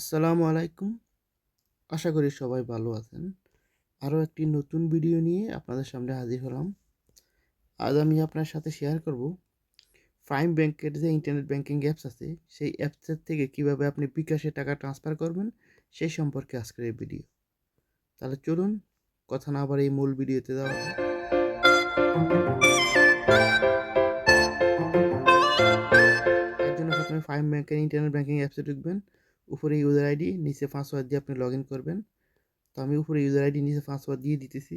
আসসালামু আলাইকুম। আশা করি সবাই ভালো আছেন। আরও একটি নতুন ভিডিও নিয়ে আপনাদের সামনে হাজির হলাম। আজ আমি আপনার সাথে শেয়ার করব প্রাইম ব্যাংকের যে ইন্টারনেট ব্যাংকিং অ্যাপস আছে, সেই অ্যাপসের থেকে কীভাবে আপনি বিকাশে টাকা ট্রান্সফার করবেন সেই সম্পর্কে আজকের এই ভিডিও। তাহলে চলুন, কথা না আবার এই মূল ভিডিওতে হয়। এর জন্য প্রথমে প্রাইম ব্যাংকের ইন্টারনেট ব্যাংকিং অ্যাপসে ঢুকবেন। উপরে ইউজার আইডি নিচে পাসওয়ার্ড দিয়ে আপনি লগ করবেন। তো আমি উপরে ইউজার আইডি নিচে পাসওয়ার্ড দিয়ে দিতেছি।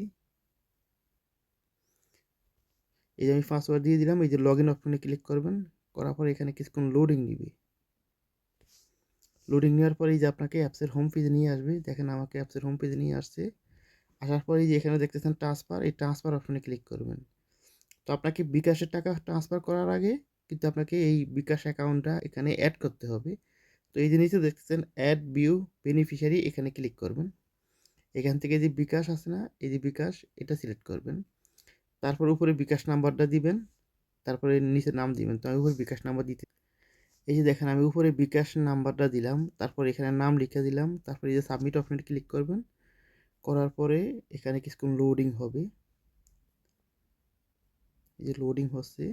এই যে আমি পাসওয়ার্ড দিয়ে দিলাম, এই যে লগ ইন অপশনে ক্লিক করবেন, করার পর এখানে কিছুক্ষণ লোডিং নিবে। লোডিং নেওয়ার পরে এই যে আপনাকে অ্যাপসের হোম পেজে নিয়ে আসবে, দেখেন আমাকে অ্যাপসের হোম পেজে নিয়ে আসছে। আসার পরে এই যে এখানে দেখতেছেন ট্রান্সফার এই ট্রান্সফার অপশনে ক্লিক করবেন। তো আপনাকে বিকাশের টাকা ট্রান্সফার করার আগে কিন্তু আপনাকে এই বিকাশ অ্যাকাউন্টটা এখানে অ্যাড করতে হবে। তো এই জিনিসটা দেখতেছেন অ্যাড ভিউ বেনিফিশিয়ারি এখানে ক্লিক করবেন। এখান থেকে যে বিকাশ আছে না, এই যে বিকাশ, এটা সিলেক্ট করবেন। তারপর উপরে বিকাশ নাম্বারটা দিবেন, তারপরে নিচে নাম দিবেন। তো আমি উপরে বিকাশ নাম্বার দিতে এই যে দেখেন আমি উপরে বিকাশ নাম্বারটা দিলাম, তারপর এখানে নাম লিখে দিলাম, তারপরে এই যে সাবমিট অপশনে ক্লিক করবেন। করার পরে এখানে কিছুক্ষণ লোডিং হবে। এই যে লোডিং হচ্ছে।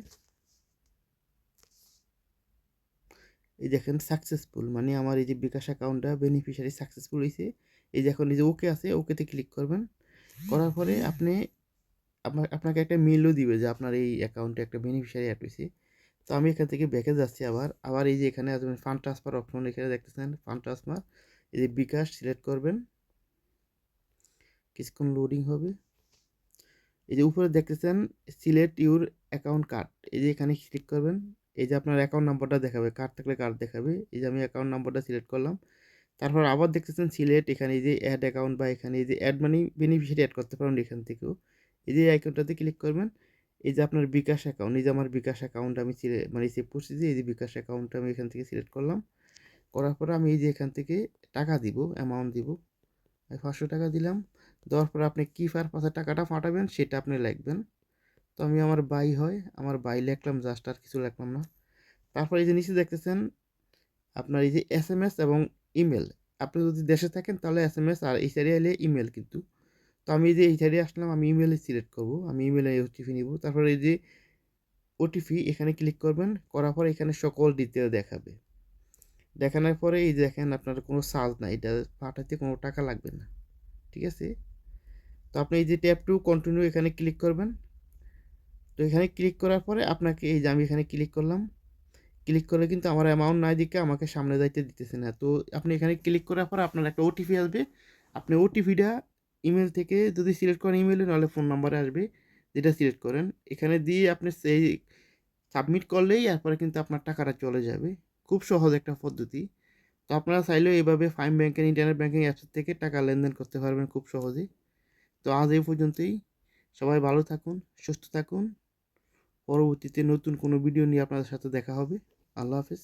এই দেখেন সাকসেসফুল মানে আমার এই যে বিকাশ অ্যাকাউন্টটা বেনিফিশিয়ারি সাকসেসফুল হয়েছে এই যে এখন এই যে ওকে আছে ওকেতে ক্লিক করবেন। করার পরে আপনি আপনার আপনাকে একটা মেলও দিবে যে আপনার এই অ্যাকাউন্টে একটা বেনিফিশিয়ারি অ্যাড হয়েছে তো আমি এখান থেকে ব্যাকে যাচ্ছি আবার। আবার এই যে এখানে আসবেন ফান্ড ট্রান্সফার অপশন এখানে দেখতেছেন ফান্ড ট্রান্সফার এই যে বিকাশ সিলেক্ট করবেন। কিছুক্ষণ লোডিং হবে। এই যে উপরে দেখতেছেন সিলেক্ট ইউর অ্যাকাউন্ট কার্ড এই যে এখানে ক্লিক করবেন। এই যে আপনার অ্যাকাউন্ট নাম্বারটা দেখাবে কার্ড থাকলে কার্ড দেখাবে। এই যে আমি অ্যাকাউন্ট নাম্বারটা সিলেক্ট করলাম। তারপর আবার দেখতেছেন সিলেক্ট এখানে এই যে অ্যাড অ্যাকাউন্ট বা এখানে এই যে অ্যাড মানি বেনিফিশিয়ারি অ্যাড করতে পারেন এখান থেকেও। এই যে আইকনটাতে ক্লিক করবেন। এই যে আপনার বিকাশ অ্যাকাউন্ট এই যে আমার বিকাশ অ্যাকাউন্ট আমি মানে সেভ করছি যে, এই যে বিকাশ অ্যাকাউন্টটা আমি এখান থেকে সিলেক্ট করলাম। করার পরে আমি এই যে এখান থেকে টাকা দিব অ্যামাউন্ট দিব। পাঁচশো টাকা দিলাম। দেওয়ার পরে আপনি কী পারপাসে টাকাটা পাঠাবেন সেটা আপনি লিখবেন। তো আমি আমার বাই হয়, আমার বাই লিখলাম জাস্ট আর কিছু লিখলাম না। তারপর এই যে নিচে দেখতেছেন, আপনার এই যে এস এম এস এবং ইমেল আপনি যদি দেশে থাকেন তাহলে এস এম এস আর এই সাইডে এলে ইমেল কিন্তু। তো আমি যে এই সাইডে আসলাম, আমি ইমেলে সিলেক্ট করব, আমি ইমেলে ওটিপি নিব। তারপরে এই যে ওটিপি এখানে ক্লিক করবেন, করার পরে এখানে সকল ডিটেল দেখাবে। দেখানোর পরে এই দেখেন, আপনার কোনো চার্জ নাই, এটা পাঠাতে কোনো টাকা লাগবে না, ঠিক আছে? তো আপনি এই যে ট্যাপ টু কন্টিনিউ এখানে ক্লিক করবেন তো এখানে ক্লিক করার পরে আপনাকে এই যে আমি এখানে ক্লিক করলাম। ক্লিক করলে কিন্তু আমার অ্যামাউন্ট নাই দিকে আমাকে সামনে যাইতে দিতেছে না। তো আপনি এখানে ক্লিক করার পর আপনার একটা ওটিপি আসবে। আপনি ওটিপিটা ইমেল থেকে যদি সিলেক্ট করেন ইমেলে নাহলে ফোন নাম্বারে আসবে যেটা সিলেক্ট করেন। এখানে দিয়ে আপনি সেই সাবমিট করলেই এরপরে কিন্তু আপনার টাকাটা চলে যাবে। খুব সহজ একটা পদ্ধতি। তো আপনারা চাইলেও এইভাবে ফাইন ব্যাংকের ইন্টারনেট ব্যাংকিং অ্যাপস থেকে টাকা লেনদেন করতে পারবেন খুব সহজেই তো আজ এই পর্যন্তই। সবাই ভালো থাকুন, সুস্থ থাকুন। পরবর্তীতে নতুন কোনো ভিডিও নিয়ে আপনাদের সাথে দেখা হবে। আল্লাহ হাফেজ।